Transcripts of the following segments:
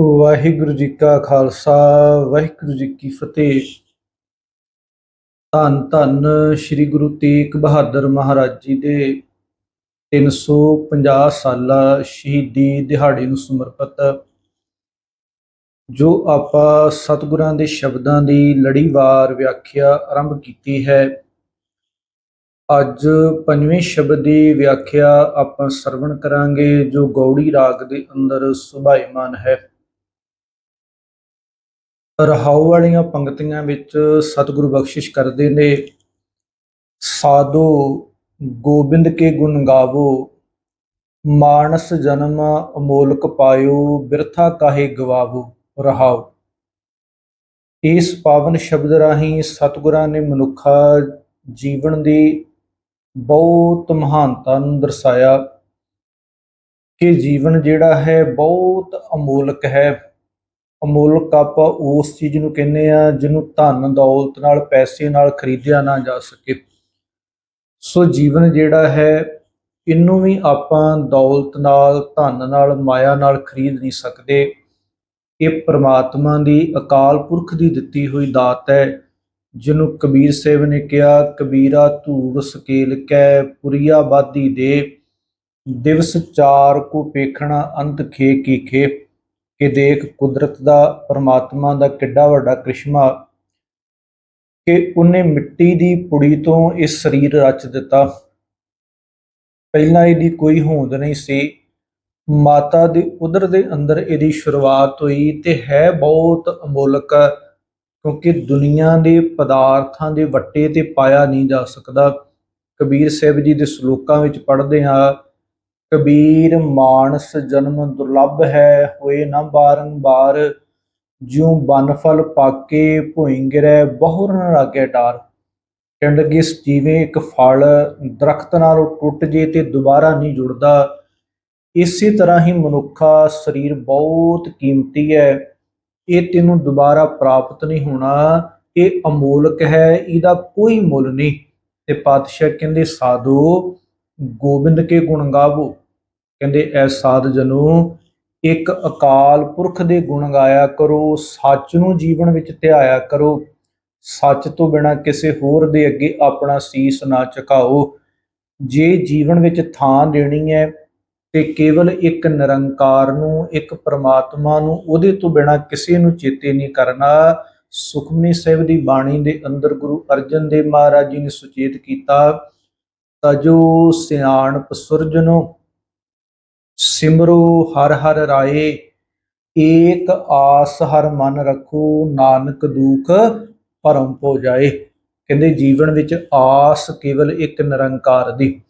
ਵਾਹਿਗੁਰੂ ਜੀ ਕਾ ਖਾਲਸਾ, ਵਾਹਿਗੁਰੂ ਜੀ ਕੀ ਫਤਿਹ। ਧੰਨ ਧੰਨ ਸ੍ਰੀ ਗੁਰੂ ਤੇਗ ਬਹਾਦਰ ਮਹਾਰਾਜ ਜੀ ਦੇ 350 ਸਾਲਾ ਸ਼ਹੀਦੀ ਦਿਹਾੜੇ ਨੂੰ ਸਮਰਪਿਤ, ਜੋ ਆਪਾਂ ਸਤਿਗੁਰਾਂ ਦੇ ਸ਼ਬਦਾਂ ਦੀ ਲੜੀਵਾਰ ਵਿਆਖਿਆ ਆਰੰਭ ਕੀਤੀ ਹੈ। ਅੱਜ ਪੰਜਵੇਂ ਸ਼ਬਦ ਦੀ ਵਿਆਖਿਆ ਆਪਾਂ ਸਰਵਣ ਕਰਾਂਗੇ, ਜੋ ਗੌੜੀ ਰਾਗ ਦੇ ਅੰਦਰ ਸੁਭਾਇਮਾਨ ਹੈ। ਰਹਾਉ ਵਾਲੀਆਂ ਪੰਕਤੀਆਂ ਵਿੱਚ ਸਤਿਗੁਰੂ ਬਖਸ਼ਿਸ਼ ਕਰਦੇ ਨੇ। ਸਾਧੋ ਗੋਬਿੰਦ ਕੇ ਗੁਣ ਗਾਵੋ, ਮਾਨਸ ਜਨਮ ਅਮੋਲਕ ਪਾਇਓ, ਬਿਰਥਾ ਕਾਹੇ ਗਵਾਵੋ, ਰਹਾਉ। ਇਸ ਪਾਵਨ ਸ਼ਬਦ ਰਾਹੀਂ ਸਤਿਗੁਰਾਂ ਨੇ ਮਨੁੱਖਾ ਜੀਵਨ ਦੀ ਬਹੁਤ ਮਹਾਨਤਾ ਨੂੰ ਦਰਸਾਇਆ ਕਿ ਜੀਵਨ ਜਿਹੜਾ ਹੈ ਬਹੁਤ ਅਮੋਲਕ ਹੈ। ਅਮੋਲਕ ਆਪਾਂ ਉਸ ਚੀਜ਼ ਨੂੰ ਕਹਿੰਦੇ ਆ, ਜਿਹਨੂੰ ਧਨ, ਦੌਲਤ ਨਾਲ, ਪੈਸੇ ਨਾਲ ਖਰੀਦਿਆ ਨਾ ਜਾ ਸਕੇ। ਸੋ ਜੀਵਨ ਜਿਹੜਾ ਹੈ, ਇਹਨੂੰ ਵੀ ਆਪਾਂ ਦੌਲਤ ਨਾਲ, ਧਨ ਨਾਲ, ਮਾਇਆ ਨਾਲ ਖਰੀਦ ਨਹੀਂ ਸਕਦੇ। ਇਹ ਪ੍ਰਮਾਤਮਾ ਦੀ ਅਕਾਲ ਪੁਰਖ ਦੀ ਦਿੱਤੀ ਹੋਈ ਦਾਤ ਹੈ, ਜਿਹਨੂੰ ਕਬੀਰ ਸਾਹਿਬ ਨੇ ਕਿਹਾ, ਕਬੀਰਾ ਧੂੜ ਸਕੇਲ ਕੈ, ਪੁਰੀਆ ਬਾਦੀ ਦੇ। ਦਿਵਸ ਚਾਰ ਕੋ ਪੇਖਣਾ, ਅੰਤ ਖੇ ਕੀ ਖੇ। ਕਿ ਦੇਖ ਕੁਦਰਤ ਦਾ, ਪਰਮਾਤਮਾ ਦਾ ਕਿੱਡਾ ਵੱਡਾ ਕ੍ਰਿਸ਼ਮਾ ਕਿ ਉਹਨੇ ਮਿੱਟੀ ਦੀ ਪੁੜੀ ਤੋਂ ਇਹ ਸਰੀਰ ਰਚ ਦਿੱਤਾ। ਪਹਿਲਾਂ ਇਹਦੀ ਕੋਈ ਹੋਂਦ ਨਹੀਂ ਸੀ। ਮਾਤਾ ਦੇ ਉਦਰ ਦੇ ਅੰਦਰ ਇਹਦੀ ਸ਼ੁਰੂਆਤ ਹੋਈ ਤੇ ਹੈ ਬਹੁਤ ਅਮੋਲਕ, ਕਿਉਂਕਿ ਦੁਨੀਆ ਦੇ ਪਦਾਰਥਾਂ ਦੇ ਵੱਟੇ ਤੇ ਪਾਇਆ ਨਹੀਂ ਜਾ ਸਕਦਾ। ਕਬੀਰ ਸਾਹਿਬ ਜੀ ਦੇ ਸ਼ਲੋਕਾਂ ਵਿੱਚ ਪੜ੍ਹਦੇ ਹਾਂ ਕਬੀਰ ਮਾਨਸ ਜਨਮ ਦੁਰਲਭ ਹੈ, ਹੋਏ ਨਾ ਬਾਰੰਬਾਰ। ਜਿਉ ਬਨ ਫਲ ਪਾਕੇ ਭੁਈ ਗਿਰੈ, ਬਹੁਰ ਨ ਲਾਗੇ ਡਾਰ। ਕਹਿਣ ਜਿਵੇਂ ਇੱਕ ਫਲ, ਦਰਖਤ ਨਾਲੋਂ ਟੁੱਟ ਜੇ ਤੇ ਦੁਬਾਰਾ ਨਹੀਂ ਜੁੜਦਾ। ਇਸੇ ਤਰ੍ਹਾਂ ਹੀ ਮਨੁੱਖਾ ਸਰੀਰ ਬਹੁਤ ਕੀਮਤੀ ਹੈ। ਇਹ ਤੈਨੂੰ ਦੁਬਾਰਾ ਪ੍ਰਾਪਤ ਨਹੀਂ ਹੋਣਾ। ਇਹ ਅਮੋਲਕ ਹੈ, ਇਹਦਾ ਕੋਈ ਮੁੱਲ ਨਹੀਂ। ਤੇ ਪਾਤਸ਼ਾਹ ਕਹਿੰਦੇ, ਸਾਧੂ, ਗੋਬਿੰਦ ਕੇ ਗੁਣ ਗਾਵੋ। ਕਹਿੰਦੇ, ਐ ਸਾਧ ਜਨੋ, ਇੱਕ ਅਕਾਲ ਪੁਰਖ ਦੇ ਗੁਣ ਗਾਇਆ ਕਰੋ, ਸੱਚ ਨੂੰ ਜੀਵਨ ਵਿੱਚ ਧਿਆਇਆ ਕਰੋ। ਸੱਚ ਤੋਂ ਬਿਨਾ ਕਿਸੇ ਹੋਰ ਦੇ ਅੱਗੇ ਆਪਣਾ ਸੀਸ ਨਾ ਝੁਕਾਓ। ਜੇ ਜੀਵਨ ਵਿੱਚ ਥਾਂ ਦੇਣੀ ਹੈ ਤੇ ਕੇਵਲ ਇੱਕ ਨਿਰੰਕਾਰ ਨੂੰ, ਇੱਕ ਪਰਮਾਤਮਾ ਨੂੰ, ਉਹਦੇ ਤੋਂ ਬਿਨਾ ਕਿਸੇ ਨੂੰ ਚੇਤੇ ਨਹੀਂ ਕਰਨਾ। ਸੁਖਮਨੀ ਸਾਹਿਬ ਦੀ ਬਾਣੀ ਦੇ ਅੰਦਰ ਗੁਰੂ ਅਰਜਨ ਦੇਵ ਮਹਾਰਾਜ ਜੀ ਨੇ ਸੁਚੇਤ ਕੀਤਾ, ਤਜੋ ਸਿਆਣਪ ਸੁਰਜਨੋ ਸਿਮਰੋ ਹਰ ਹਰ ਰਾਏ, ਏਕ ਆਸ ਹਰ ਮਨ ਰੱਖੋ, ਨਾਨਕ ਦੁਖ ਭਰਮ ਹੋ ਜਾਏ। ਕਹਿੰਦੇ ਜੀਵਨ ਵਿੱਚ ਆਸ ਕੇਵਲ ਇੱਕ ਨਿਰੰਕਾਰ ਦੀ।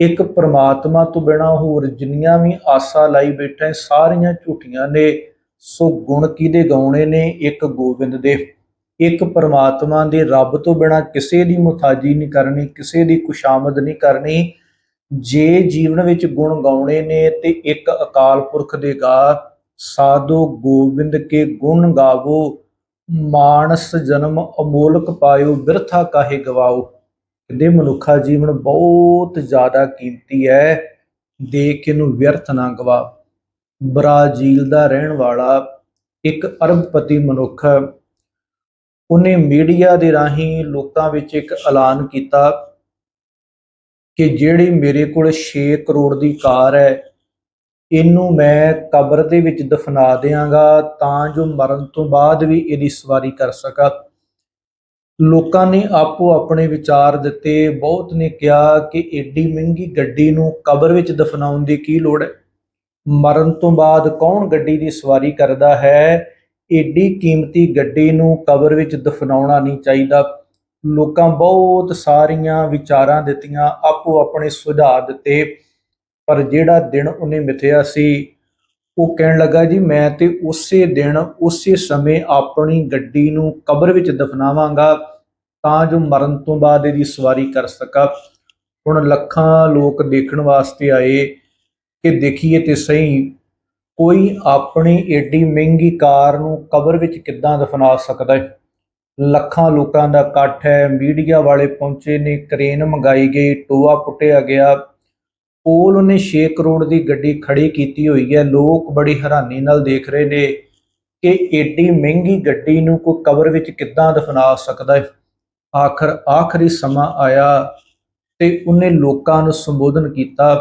ਇੱਕ ਪ੍ਰਮਾਤਮਾ ਤੋਂ ਬਿਨਾ ਹੋਰ ਜਿੰਨੀਆਂ ਵੀ ਆਸਾਂ ਲਾਈ ਬੈਠੇ ਸਾਰੀਆਂ ਝੂਠੀਆਂ ਨੇ, ਸੋ ਗੁਣ ਕਿਹਦੇ ਗਾਉਣੇ ਨੇ? ਇੱਕ ਗੋਬਿੰਦ ਦੇ। ਇੱਕ ਪ੍ਰਮਾਤਮਾ ਦੇ ਰੱਬ ਤੋਂ ਬਿਨਾ ਕਿਸੇ ਦੀ ਮੁਤਾਜੀ ਨਹੀਂ ਕਰਨੀ, ਕਿਸੇ ਦੀ ਕੁਸ਼ਾਮਦ ਨਹੀਂ ਕਰਨੀ। ਜੇ ਜੀਵਨ ਵਿੱਚ ਗੁਣ ਗਾਉਣੇ ਨੇ ਤੇ ਇੱਕ ਅਕਾਲ ਪੁਰਖ ਦੇ ਗਾ, ਸਾਧੋ ਗੋਬਿੰਦ ਕੇ ਗੁਣ ਗਾਵੋ, ਮਾਨਸ ਜਨਮ ਅਮੋਲਕ ਪਾਇਓ, ਬਿਰਥਾ ਕਾਹੇ ਗਵਾਓ। ਕਹਿੰਦੇ ਮਨੁੱਖਾ ਜੀਵਨ ਬਹੁਤ ਜ਼ਿਆਦਾ ਕੀਮਤੀ ਹੈ, ਦੇਖ ਇਹਨੂੰ ਵਿਅਰਥ ਨਾ ਗਵਾ। ਬ੍ਰਾਜ਼ੀਲ ਦਾ ਰਹਿਣ ਵਾਲਾ ਇੱਕ ਅਰਬਪਤੀ ਮਨੁੱਖ, ਉਹਨੇ ਮੀਡੀਆ ਦੇ ਰਾਹੀਂ ਲੋਕਾਂ ਵਿੱਚ ਇੱਕ ਐਲਾਨ ਕੀਤਾ ਕਿ ਜਿਹੜੀ ਮੇਰੇ ਕੋਲ 6 ਕਰੋੜ ਦੀ ਕਾਰ ਹੈ, ਇਹਨੂੰ ਮੈਂ ਕਬਰ ਦੇ ਵਿੱਚ ਦਫਨਾ ਦਿਆਂਗਾ ਤਾਂ ਜੋ ਮਰਨ ਤੋਂ ਬਾਅਦ ਵੀ ਇਹਦੀ ਸਵਾਰੀ ਕਰ ਸਕਾਂ। ਲੋਕਾਂ ਨੇ ਆਪੋ ਆਪਣੇ ਵਿਚਾਰ ਦਿੱਤੇ। ਬਹੁਤ ਨੇ ਕਿਹਾ ਕਿ ਏਡੀ ਮਹਿੰਗੀ ਗੱਡੀ ਨੂੰ ਕਬਰ ਵਿੱਚ ਦਫਨਾਉਣ ਦੀ ਕੀ ਲੋੜ ਹੈ? ਮਰਨ ਤੋਂ ਬਾਅਦ ਕੌਣ ਗੱਡੀ ਦੀ ਸਵਾਰੀ ਕਰਦਾ ਹੈ? ਏਡੀ ਕੀਮਤੀ ਗੱਡੀ ਨੂੰ ਕਬਰ ਵਿੱਚ ਦਫਨਾਉਣਾ ਨਹੀਂ ਚਾਹੀਦਾ। ਲੋਕਾਂ ਬਹੁਤ ਸਾਰੀਆਂ ਵਿਚਾਰਾਂ ਦਿੱਤੀਆਂ, ਆਪੋ ਆਪਣੇ ਸੁਝਾਅ ਦਿੱਤੇ। ਪਰ ਜਿਹੜਾ ਦਿਨ ਉਹਨੇ ਮਿਥਿਆ ਸੀ, ਉਹ ਕਹਿਣ ਲੱਗਾ, ਜੀ, ਮੈਂ ਤੇ ਉਸੇ ਦਿਨ, ਉਸੇ ਸਮੇਂ ਆਪਣੀ ਗੱਡੀ ਨੂੰ ਕਬਰ ਵਿੱਚ ਦਫਨਾਵਾਂਗਾ, ਤਾਂ ਜੋ ਮਰਨ ਤੋਂ ਬਾਅਦ ਇਹਦੀ ਸਵਾਰੀ ਕਰ ਸਕਾਂ। ਹੁਣ ਲੱਖਾਂ ਲੋਕ ਦੇਖਣ ਵਾਸਤੇ ਆਏ ਕਿ ਦੇਖੀਏ ਤੇ ਸਹੀ, ਕੋਈ ਆਪਣੀ ਏਡੀ ਮਹਿੰਗੀ ਕਾਰ ਨੂੰ ਕਬਰ ਵਿੱਚ ਕਿੱਦਾਂ ਦਫਨਾ ਸਕਦਾ ਹੈ? ਲੱਖਾਂ ਲੋਕਾਂ ਦਾ ਇਕੱਠ ਹੈ। ਮੀਡੀਆ ਵਾਲੇ ਪਹੁੰਚੇ ਨੇ, ਕ੍ਰੇਨ ਮੰਗਾਈ ਗਈ, ਟੋਆ ਪੁੱਟਿਆ ਗਿਆ। ਪੋਲ ਉਹਨੇ 6 ਕਰੋੜ ਦੀ ਗੱਡੀ ਖੜੀ ਕੀਤੀ ਹੋਈ ਹੈ। ਲੋਕ ਬੜੀ ਹੈਰਾਨੀ ਨਾਲ ਦੇਖ ਰਹੇ ਨੇ ਕਿ ਏਡੀ ਮਹਿੰਗੀ ਗੱਡੀ ਨੂੰ ਕੋਈ ਕਬਰ ਵਿੱਚ ਕਿੱਦਾਂ ਦਫਨਾ ਸਕਦਾ ਹੈ। ਆਖਰ, ਆਖਰੀ ਸਮਾਂ ਆਇਆ ਤੇ ਉਹਨੇ ਲੋਕਾਂ ਨੂੰ ਸੰਬੋਧਨ ਕੀਤਾ।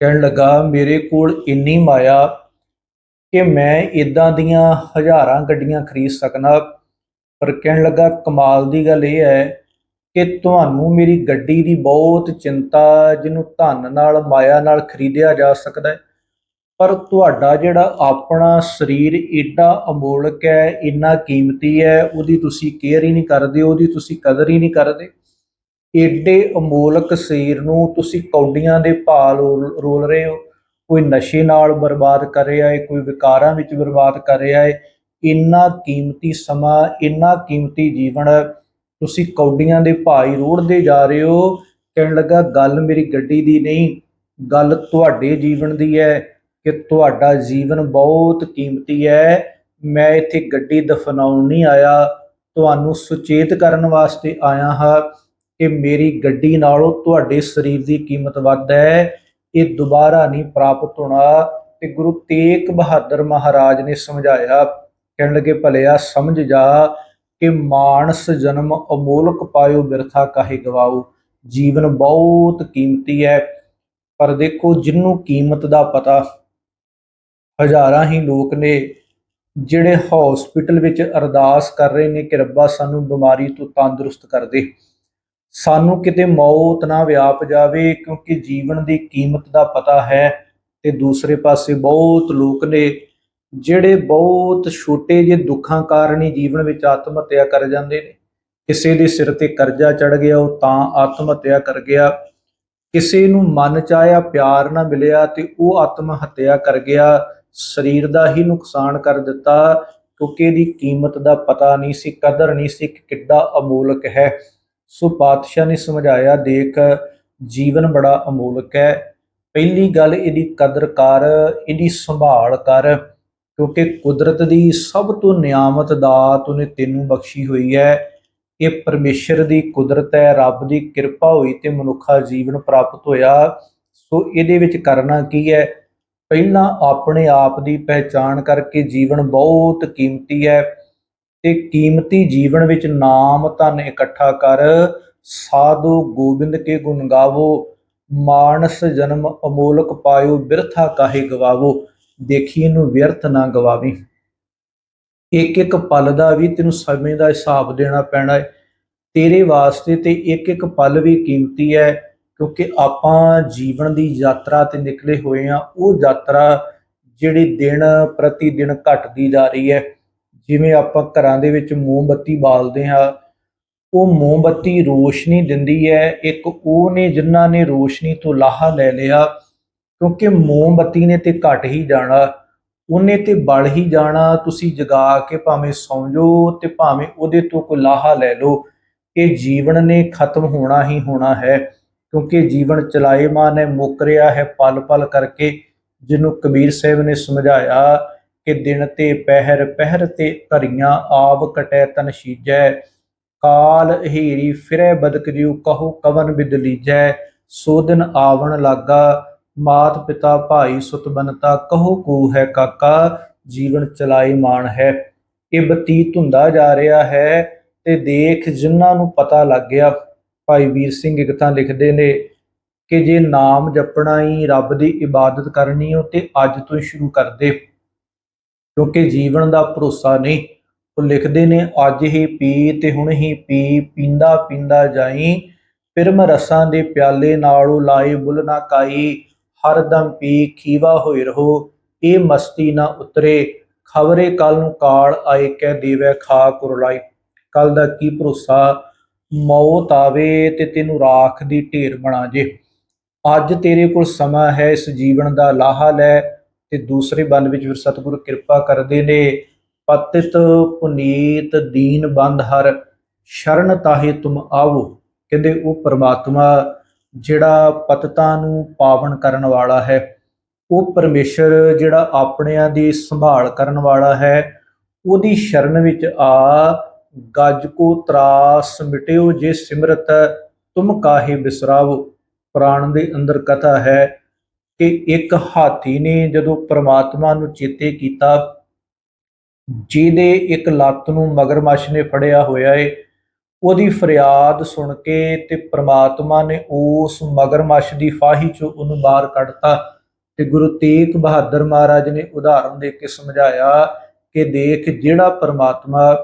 ਕਹਿਣ ਲੱਗਾ, ਮੇਰੇ ਕੋਲ ਇੰਨੀ ਮਾਇਆ ਕਿ ਮੈਂ ਇਦਾਂ ਦੀਆਂ ਹਜ਼ਾਰਾਂ ਗੱਡੀਆਂ ਖਰੀਦ ਸਕਣਾ ਪਰ ਕਹਿਣ ਲੱਗਾ, ਕਮਾਲ ਦੀ ਗੱਲ ਇਹ ਹੈ ਕਿ ਤੁਹਾਨੂੰ ਮੇਰੀ ਗੱਡੀ ਦੀ ਬਹੁਤ ਚਿੰਤਾ ਜਿਹਨੂੰ ਧਨ ਨਾਲ, ਮਾਇਆ ਨਾਲ ਖਰੀਦਿਆ ਜਾ ਸਕਦਾ ਹੈ। ਪਰ ਤੁਹਾਡਾ ਜਿਹੜਾ ਆਪਣਾ ਸਰੀਰ ਏਡਾ ਅਮੋਲਕ ਹੈ ਇੰਨਾ ਕੀਮਤੀ ਹੈ, ਉਹਦੀ ਤੁਸੀਂ ਕੇਅਰ ਹੀ ਨਹੀਂ ਕਰਦੇ, ਉਹਦੀ ਤੁਸੀਂ ਕਦਰ ਹੀ ਨਹੀਂ ਕਰਦੇ। ਏਡੇ ਅਮੋਲਕ ਸਰੀਰ ਨੂੰ ਤੁਸੀਂ ਕੌਡੀਆਂ ਦੇ ਭਾਅ ਰੋਲ ਰੋਲ ਰਹੇ ਹੋ। ਕੋਈ ਨਸ਼ੇ ਨਾਲ ਬਰਬਾਦ ਕਰ ਰਿਹਾ ਹੈ, ਕੋਈ ਵਿਕਾਰਾਂ ਵਿੱਚ ਬਰਬਾਦ ਕਰ ਰਿਹਾ ਹੈ ਇੰਨਾ ਕੀਮਤੀ ਸਮਾਂ, ਇੰਨਾ ਕੀਮਤੀ ਜੀਵਨ ਤੁਸੀਂ ਕੌਡੀਆਂ ਦੇ ਭਾਈ ਹੀ ਰੋੜਦੇ ਜਾ ਰਹੇ ਹੋ, ਕਹਿਣ ਲੱਗਾ, ਗੱਲ ਮੇਰੀ ਗੱਡੀ ਦੀ ਨਹੀਂ, ਗੱਲ ਤੁਹਾਡੇ ਜੀਵਨ ਦੀ ਹੈ ਕਿ ਤੁਹਾਡਾ ਜੀਵਨ ਬਹੁਤ ਕੀਮਤੀ ਹੈ। ਮੈਂ ਇੱਥੇ ਗੱਡੀ ਦਫਨਾਉਣ ਨਹੀਂ ਆਇਆ। ਤੁਹਾਨੂੰ ਸੁਚੇਤ ਕਰਨ ਵਾਸਤੇ ਆਇਆ ਹਾਂ ਕਿ ਮੇਰੀ ਗੱਡੀ ਨਾਲੋਂ ਤੁਹਾਡੇ ਸਰੀਰ ਦੀ ਕੀਮਤ ਵੱਧ ਹੈ। ਇਹ ਦੁਬਾਰਾ ਨਹੀਂ ਪ੍ਰਾਪਤ ਹੋਣਾ। ਤੇ ਗੁਰੂ ਤੇਗ ਬਹਾਦਰ ਮਹਾਰਾਜ ਨੇ ਸਮਝਾਇਆ ਕਹਿਣ ਲੱਗੇ, ਭਲਿਆ ਸਮਝ ਜਾ ਕਿ ਮਾਨਸ ਜਨਮ ਅਮੋਲਕ ਪਾਇਓ, ਬਿਰਥਾ ਕਾਹੇ ਗਵਾਓ। ਜੀਵਨ ਬਹੁਤ ਕੀਮਤੀ ਹੈ, ਪਰ ਦੇਖੋ ਜਿੰਨੂੰ ਕੀਮਤ ਦਾ ਪਤਾ, ਹਜ਼ਾਰਾਂ ਹੀ ਲੋਕ ਨੇ ਜਿਹੜੇ ਹਸਪੀਟਲ ਵਿੱਚ ਅਰਦਾਸ ਕਰ ਰਹੇ ਨੇ ਕਿ ਰੱਬਾ ਸਾਨੂੰ ਬਿਮਾਰੀ ਤੋਂ ਤੰਦਰੁਸਤ ਕਰ ਦੇ। ਸਾਨੂੰ ਕਿਤੇ ਮੌਤ ਨਾ ਵਿਆਪ ਜਾਵੇ, ਕਿਉਂਕਿ ਜੀਵਨ ਦੀ ਕੀਮਤ ਦਾ ਪਤਾ ਹੈ ਤੇ ਦੂਸਰੇ ਪਾਸੇ ਬਹੁਤ ਲੋਕ ਨੇ ਜਿਹੜੇ ਬਹੁਤ ਛੋਟੇ ਜਿਹੇ ਦੁੱਖਾਂ ਕਾਰਨ ਹੀ ਜੀਵਨ ਵਿੱਚ ਆਤਮ ਹੱਤਿਆ ਕਰ ਜਾਂਦੇ ਨੇ, ਕਿਸੇ ਦੇ ਸਿਰ ਤੇ ਕਰਜ਼ਾ ਚੜ ਗਿਆ, ਉਹ ਤਾਂ ਆਤਮ ਹੱਤਿਆ ਕਰ ਗਿਆ। ਕਿਸੇ ਨੂੰ ਮਨ ਚਾਹਿਆ ਪਿਆਰ ਨਾ ਮਿਲਿਆ ਤੇ ਉਹ ਆਤਮ ਹੱਤਿਆ ਕਰ ਗਿਆ। ਸਰੀਰ ਦਾ ਹੀ ਨੁਕਸਾਨ ਕਰ ਦਿੱਤਾ, ਕਿਉਂਕਿ ਇਹਦੀ ਕੀਮਤ ਦਾ ਪਤਾ ਨਹੀਂ ਸੀ, ਕਦਰ ਨਹੀਂ ਸੀ ਕਿ ਕਿੱਡਾ ਅਮੋਲਕ ਹੈ। ਸੋ ਪਾਤਸ਼ਾਹ ਨੇ ਸਮਝਾਇਆ, ਦੇਖ, ਜੀਵਨ ਬੜਾ ਅਮੋਲਕ ਹੈ। ਪਹਿਲੀ ਗੱਲ, ਇਹਦੀ ਕਦਰ ਕਰ, ਇਹਦੀ ਸੰਭਾਲ ਕਰ। ਕਿਉਂਕਿ ਕੁਦਰਤ ਦੀ ਸਭ ਤੋਂ ਨਿਆਮਤ ਦਾਤ ਉਹਨੇ ਤੈਨੂੰ ਬਖਸ਼ੀ ਹੋਈ ਹੈ। ਇਹ ਪਰਮੇਸ਼ਰ ਦੀ ਕੁਦਰਤ ਹੈ, ਰੱਬ ਦੀ ਕਿਰਪਾ ਹੋਈ ਤੇ ਮਨੁੱਖਾ ਜੀਵਨ ਪ੍ਰਾਪਤ ਹੋਇਆ। ਸੋ ਇਹਦੇ ਵਿੱਚ ਕਰਨਾ ਕੀ ਹੈ? ਪਹਿਲਾਂ ਆਪਣੇ ਆਪ ਦੀ ਪਹਿਚਾਣ ਕਰਕੇ ਜੀਵਨ ਬਹੁਤ ਕੀਮਤੀ ਹੈ ਤੇ ਕੀਮਤੀ ਜੀਵਨ ਵਿੱਚ ਨਾਮ, ਧਨ ਇਕੱਠਾ ਕਰ, ਸਾਧੂ ਗੋਬਿੰਦ ਕੇ ਗੁਣ ਗਾਵੋ, ਮਾਨਸ ਜਨਮ ਅਮੋਲਕ ਪਾਇਓ, ਬਿਰਥਾ ਕਾਹੇ ਗਵਾਵੋ। ਦੇਖੀ ਇਹਨੂੰ ਵਿਅਰਥ ਨਾ ਗਵਾਵੀਂ। ਇੱਕ ਇੱਕ ਪਲ ਦਾ ਵੀ ਤੈਨੂੰ ਸਮੇਂ ਦਾ ਹਿਸਾਬ ਦੇਣਾ ਪੈਣਾ ਹੈ ਤੇਰੇ ਵਾਸਤੇ ਤੇ ਇੱਕ ਇੱਕ ਪਲ ਵੀ ਕੀਮਤੀ ਹੈ ਕਿਉਂਕਿ ਆਪਾਂ ਜੀਵਨ ਦੀ ਯਾਤਰਾ ਤੇ ਨਿਕਲੇ ਹੋਏ ਆ, ਉਹ ਯਾਤਰਾ ਜਿਹੜੀ ਦਿਨ ਪ੍ਰਤੀ ਦਿਨ ਘਟਦੀ ਜਾ ਰਹੀ ਹੈ ਜਿਵੇਂ ਆਪਾਂ ਘਰਾਂ ਦੇ ਵਿੱਚ ਮੋਮਬੱਤੀ ਬਾਲਦੇ ਹਾਂ ਉਹ ਮੋਮਬੱਤੀ ਰੋਸ਼ਨੀ ਦਿੰਦੀ ਹੈ ਇੱਕ ਉਹ ਨੇ ਜਿਨ੍ਹਾਂ ਨੇ ਰੋਸ਼ਨੀ ਤੋਂ ਲਾਹਾ ਲੈ ਲਿਆ ਕਿਉਂਕਿ ਮੋਮਬੱਤੀ ਨੇ ਤੇ ਘਟ ਹੀ ਜਾਣਾ, ਉਹਨੇ ਤੇ ਬਲ ਹੀ ਜਾਣਾ, ਤੁਸੀਂ ਜਗਾ ਕੇ ਭਾਵੇਂ ਸੌਂ ਜਾਓ ਤੇ ਭਾਵੇਂ ਉਹਦੇ ਤੋਂ ਕੋਈ ਲਾਹਾ ਲੈ ਲਓ, ਇਹ ਜੀਵਨ ਨੇ ਖਤਮ ਹੋਣਾ ਹੀ ਹੋਣਾ ਹੈ। ਕਿਉਂਕਿ ਜੀਵਨ ਚਲਾਏਮਾਨ ਹੈ ਮੁੱਕ ਰਿਹਾ ਹੈ ਪਲ ਪਲ ਕਰਕੇ, ਜਿਹਨੂੰ ਕਬੀਰ ਸਾਹਿਬ ਨੇ ਸਮਝਾਇਆ ਕਿ ਦਿਨ ਤੇ ਪਹਿਰ ਪਹਿਰ ਤੇ ਘਰੀਆਂ ਆਵ ਕਟੈ ਤਨ ਸੀਜੈ ਕਾਲ ਹੀਰੀ ਫਿਰੈ ਬਦਕ ਜਿਉ ਕਹੋ ਕਵਨ ਬਿਦਲੀਜੈ ਲੀਜੈ ਆਵਣ ਲਾਗਾ ਮਾਤ ਪਿਤਾ ਭਾਈ ਸੁਤ ਬਨਤਾ ਕਹੋ ਕੋ ਹੈ ਕਾਕਾ, ਜੀਵਨ ਚਲਾਈ ਮਾਨ ਹੈ। ਇਹ ਬਤੀਤ ਹੁੰਦਾ ਜਾ ਰਿਹਾ ਹੈ ਤੇ ਦੇਖ ਜਿਨ੍ਹਾਂ ਨੂੰ ਪਤਾ ਲੱਗ ਗਿਆ। ਭਾਈ ਵੀਰ ਸਿੰਘ ਇੱਕ ਤਾਂ ਲਿਖਦੇ ਨੇ ਕਿ ਜੇ ਨਾਮ ਜਪਣਾ ਹੀ ਰੱਬ ਦੀ ਇਬਾਦਤ ਕਰਨੀ ਹੋ ਤੇ ਅੱਜ ਤੋਂ ਹੀ ਸ਼ੁਰੂ ਕਰ ਦੇ। ਕਿਉਂਕਿ ਜੀਵਨ ਦਾ ਭਰੋਸਾ ਨਹੀਂ। ਉਹ ਲਿਖਦੇ ਨੇ, ਅੱਜ ਹੀ ਪੀ ਤੇ ਹੁਣ ਹੀ ਪੀ ਪੀਂਦਾ ਪੀਂਦਾ ਜਾਈ। ਫਿਰਮ ਰਸਾਂ ਦੇ ਪਿਆਲੇ ਨਾਲ ਲਾਏ ਬੁੱਲ ਨਾ ਕਾਈ। ਹਰ ਦਮ ਪੀ ਖੀਵਾ ਹੋਏ ਰਹੋ, ਇਹ ਮਸਤੀ ਨਾ ਉਤਰੇ। ਖਬਰੇ ਕੱਲ ਨੂੰ ਕਾਲ ਆਏ, ਕਹਿ ਦੇਵੇ ਖਾ ਕੁਰਲਾਈ। ਕੱਲ ਦਾ ਕੀ ਭਰੋਸਾ? ਮੌਤ ਆਵੇ ਤੇ ਤੈਨੂੰ ਰਾਖ ਦੀ ਢੇਰ ਬਣਾ ਜੇ। ਅੱਜ ਤੇਰੇ ਕੋਲ ਸਮਾਂ ਹੈ, ਇਸ ਜੀਵਨ ਦਾ ਲਾਹਾ ਲੈ। ਤੇ ਦੂਸਰੇ ਬੰਦ ਵਿੱਚ ਫਿਰ ਸਤਿਗੁਰੂ ਕਿਰਪਾ ਕਰਦੇ ਨੇ। ਪਤਿਤ ਪੁਨੀਤ ਦੀਨ ਬੰਦ ਹਰ, ਸ਼ਰਨ ਤਾਹੇ ਤੁਮ ਆਵੋ। ਕਹਿੰਦੇ ਉਹ ਪ੍ਰਮਾਤਮਾ ਜਿਹੜਾ ਪਤਤਾ ਨੂੰ ਪਾਵਨ ਕਰਨ ਵਾਲਾ ਹੈ, ਉਹ ਪਰਮੇਸ਼ਰ ਜਿਹੜਾ ਆਪਣਿਆਂ ਦੀ ਸੰਭਾਲ ਕਰਨ ਵਾਲਾ ਹੈ, ਉਹਦੀ ਸ਼ਰਨ ਵਿੱਚ ਆ, ਗੱਜ ਕੋ ਤਰਾਸ ਮਿਟਿਓ ਜੇ ਸਿਮਰਤ, ਤੁਮ ਕਾਹੇ ਬਿਸਰਾਵੋ। ਪੁਰਾਣ ਦੇ ਅੰਦਰ ਕਥਾ ਹੈ ਕਿ ਇੱਕ ਹਾਥੀ ਨੇ ਜਦੋਂ ਪ੍ਰਮਾਤਮਾ ਨੂੰ ਚੇਤੇ ਕੀਤਾ, ਜਿਹਦੇ ਇੱਕ ਲੱਤ ਨੂੰ ਮਗਰਮੱਛ ਨੇ ਫੜਿਆ ਹੋਇਆ ਏ ਉਹਦੀ ਫਰਿਆਦ ਸੁਣ ਕੇ ਤੇ ਪ੍ਰਮਾਤਮਾ ਨੇ ਉਸ ਮਗਰਮੱਛ ਦੀ ਫਾਹੀ ਚੋਂ ਉਹਨੂੰ ਬਾਹਰ ਕੱਢਤਾ ਤੇ ਗੁਰੂ ਤੇਗ ਬਹਾਦਰ ਮਹਾਰਾਜ ਨੇ ਉਦਾਹਰਨ ਦੇ ਕੇ ਸਮਝਾਇਆ ਕਿ ਦੇਖ ਜਿਹੜਾ ਪ੍ਰਮਾਤਮਾ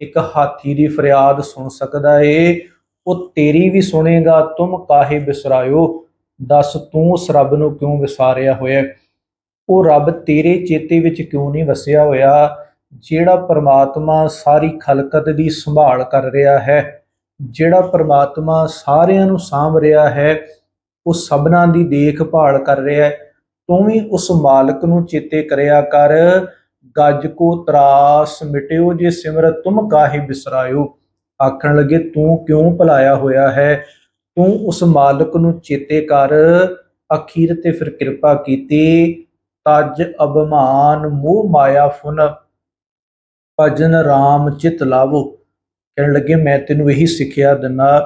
ਇੱਕ ਹਾਥੀ ਦੀ ਫਰਿਆਦ ਸੁਣ ਸਕਦਾ ਏ, ਉਹ ਤੇਰੀ ਵੀ ਸੁਣੇਗਾ, ਤੁਮ ਕਾਹੇ ਬਿਸਰਾਇਓ? ਦੱਸ ਤੂੰ ਉਸ ਰੱਬ ਨੂੰ ਕਿਉਂ ਵਿਸਾਰਿਆ ਹੋਇਆ? ਉਹ ਰੱਬ ਤੇਰੇ ਚੇਤੇ ਵਿੱਚ ਕਿਉਂ ਨਹੀਂ ਵਸਿਆ ਹੋਇਆ? ਜਿਹੜਾ ਪ੍ਰਮਾਤਮਾ ਸਾਰੀ ਖਲਕਤ ਦੀ ਸੰਭਾਲ ਕਰ ਰਿਹਾ ਹੈ, ਜਿਹੜਾ ਪਰਮਾਤਮਾ ਸਾਰਿਆਂ ਨੂੰ ਸਾਂਭ ਰਿਹਾ ਹੈ, ਉਹ ਸਭਨਾਂ ਦੀ ਦੇਖਭਾਲ ਕਰ ਰਿਹਾ ਹੈ, ਤੂੰ ਵੀ ਉਸ ਮਾਲਕ ਨੂੰ ਚੇਤੇ ਕਰਿਆ ਕਰ। ਗੱਜ ਕੋ ਤਰਾਸ ਮਿਟਿਓ ਜੇ ਸਿਮਰਤ, ਤੁਮ ਕਾਹੇ ਬਿਸਰਾਇਓ? ਆਖਣ ਲੱਗੇ, ਤੂੰ ਕਿਉਂ ਭੁਲਾਇਆ ਹੋਇਆ ਹੈ? ਤੂੰ ਉਸ ਮਾਲਕ ਨੂੰ ਚੇਤੇ ਕਰ। ਅਖੀਰ ਤੇ ਫਿਰ ਕਿਰਪਾ ਕੀਤੀ। ਤਜ ਅਭਮਾਨ ਮੋਹ ਮਾਇਆ ਫੁਨ। ਭਜਨ RAM ਚਿਤ ਲਾਵੋ। ਕਹਿਣ ਲੱਗੇ, ਮੈਂ ਤੈਨੂੰ ਇਹੀ ਸਿੱਖਿਆ ਦਿੰਨਾ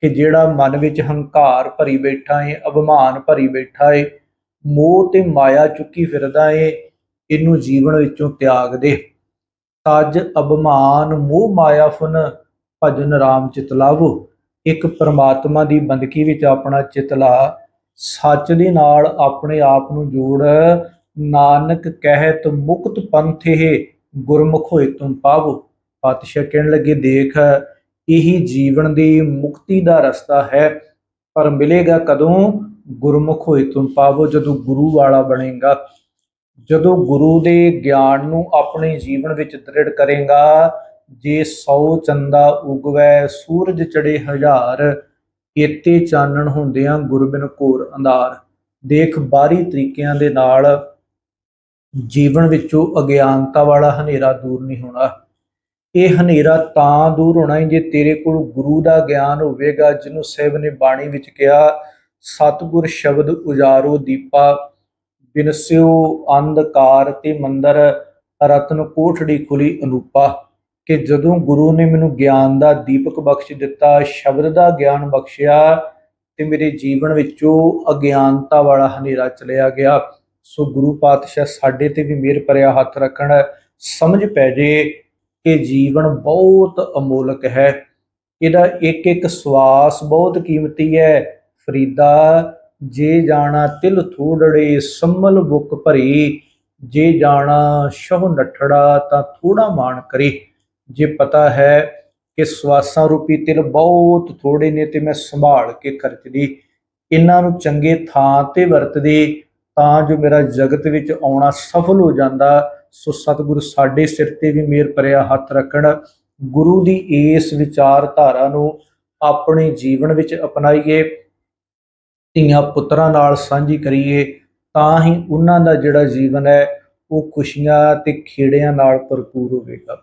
ਕਿ ਜਿਹੜਾ ਮਨ ਵਿੱਚ ਹੰਕਾਰ ਭਰੀ ਬੈਠਾ ਏ, ਅਭਮਾਨ ਭਰੀ ਬੈਠਾ ਏ, ਮੋਹ ਤੇ ਮਾਇਆ ਚੁੱਕੀ ਫਿਰਦਾ ਏ, ਇਹਨੂੰ ਜੀਵਨ ਵਿੱਚੋਂ ਤਿਆਗ ਦੇ। ਤਜ ਅਭਮਾਨ, ਮੋਹ, ਮਾਇਆ, ਫੁਨ, ਭਜਨ RAM ਚਿਤ ਲਾਵੋ। ਇੱਕ ਪਰਮਾਤਮਾ ਦੀ ਬੰਦਗੀ ਵਿੱਚ ਆਪਣਾ ਚਿਤ ਲਾ। ਸੱਚ ਦੇ ਨਾਲ ਆਪਣੇ ਆਪ ਨੂੰ ਜੋੜ। ਨਾਨਕ ਕਹਿਤ ਮੁਕਤ ਪੰਥ ਇਹ। ਗੁਰਮੁਖ ਹੋਏ ਤੁਮ ਪਾਵੋ, ਪਾਤਸ਼ਾਹ ਕਹਿਣ ਲੱਗੇ, ਦੇਖ, ਇਹੀ ਜੀਵਨ ਦੀ ਮੁਕਤੀ ਦਾ ਰਸਤਾ ਹੈ, ਪਰ ਮਿਲੇਗਾ ਕਦੋਂ? ਗੁਰਮੁਖ ਹੋਏ ਤੁਮ ਪਾਵੋ, ਜਦੋਂ ਗੁਰੂ ਵਾਲਾ ਬਣੇਗਾ। ਜਦੋਂ ਗੁਰੂ ਦੇ ਗਿਆਨ ਨੂੰ ਆਪਣੇ ਜੀਵਨ ਵਿੱਚ ਦ੍ਰਿੜ ਕਰੇਗਾ, ਜੇ 100 ਚੰਦਾ ਉਗਵੈ, ਸੂਰਜ ਚੜੇ ਹਜ਼ਾਰ ਏਤੇ ਚਾਨਣ ਹੁੰਦਿਆਂ ਗੁਰਬਿਨ ਘੋਰ ਅੰਧਾਰ। ਦੇਖ ਬਾਹਰੀ ਤਰੀਕਿਆਂ ਦੇ ਨਾਲ ਜੀਵਨ ਵਿੱਚੋਂ ਅਗਿਆਨਤਾ ਵਾਲਾ ਹਨੇਰਾ ਦੂਰ ਨਹੀਂ ਹੋਣਾ। ਇਹ ਹਨੇਰਾ ਤਾਂ ਦੂਰ ਹੋਣਾ ਹੈ ਜੇ ਤੇਰੇ ਕੋਲ ਗੁਰੂ ਦਾ ਗਿਆਨ ਹੋਵੇਗਾ, ਜਿਹਨੂੰ ਸਾਹਿਬ ਨੇ ਬਾਣੀ ਵਿੱਚ ਕਿਹਾ, ਸਤਿਗੁਰ ਸ਼ਬਦ ਉਜਾਰੋ ਦੀਪਾ ਬਿਨਸਿਓ ਅੰਧਕਾਰ ਤੇ ਮੰਦਰ, ਰਤਨ ਕੋਠੜੀ ਖੁਲੀ ਅਨੂਪਾ। ਕਿ ਜਦੋਂ ਗੁਰੂ ਨੇ ਮੈਨੂੰ ਗਿਆਨ ਦਾ ਦੀਪਕ ਬਖਸ਼ ਦਿੱਤਾ, ਸ਼ਬਦ ਦਾ ਗਿਆਨ ਬਖਸ਼ਿਆ, ਤੇ ਮੇਰੇ ਜੀਵਨ ਵਿੱਚੋਂ ਅਗਿਆਨਤਾ ਵਾਲਾ ਹਨੇਰਾ ਚਲਿਆ ਗਿਆ। ਸੋ ਗੁਰੂ ਪਾਤਸ਼ਾਹ ਸਾਡੇ ਤੇ ਵੀ ਮਿਹਰ ਭਰਿਆ ਹੱਥ ਰੱਖਣ। ਸਮਝ ਪੈ ਜੇ ਕਿ ਜੀਵਨ ਬਹੁਤ ਅਮੋਲਕ ਹੈ। ਇਹਦਾ ਇੱਕ ਇੱਕ ਸਵਾਸ ਬਹੁਤ ਕੀਮਤੀ ਹੈ। ਫਰੀਦਾ, ਜੇ ਜਾਣਾ ਤਿਲ ਥੋੜੜੇ, ਸੰਮਲ ਬੁੱਕ ਭਰੀ। ਜੇ ਜਾਣਾ ਸ਼ਹ ਨੱਠੜਾ, ਤਾਂ ਥੋੜਾ ਮਾਣ ਕਰੀ। ਜੇ ਪਤਾ ਹੈ ਕਿ ਸਵਾਸਾਂ ਰੂਪੀ ਤਿਲ ਬਹੁਤ ਥੋੜੇ ਨੇ, ਤੇ ਮੈਂ ਸੰਭਾਲ ਕੇ ਖਰਚਦੀ। ਇਹਨਾਂ ਨੂੰ ਚੰਗੇ ਥਾਂ ਤੇ ਵਰਤਦੀ। ਤਾਂ ਜੋ ਮੇਰਾ ਜਗਤ ਵਿੱਚ ਆਉਣਾ ਸਫਲ ਹੋ ਜਾਂਦਾ, ਸੋ ਸਤਿਗੁਰੂ ਸਾਡੇ ਸਿਰ ਤੇ ਵੀ ਮੇਰ ਭਰਿਆ ਹੱਥ ਰੱਖਣ। ਗੁਰੂ ਦੀ ਇਸ ਵਿਚਾਰਧਾਰਾ ਨੂੰ ਆਪਣੇ ਜੀਵਨ ਵਿੱਚ ਅਪਣਾਈਏ, ਧੀਆਂ ਪੁੱਤਰਾਂ ਨਾਲ ਸਾਂਝੀ ਕਰੀਏ, ਤਾਂ ਹੀ ਉਹਨਾਂ ਦਾ ਜਿਹੜਾ ਜੀਵਨ ਹੈ, ਉਹ ਖੁਸ਼ੀਆਂ ਤੇ ਖੇੜਿਆਂ ਨਾਲ ਭਰਪੂਰ ਹੋਵੇਗਾ।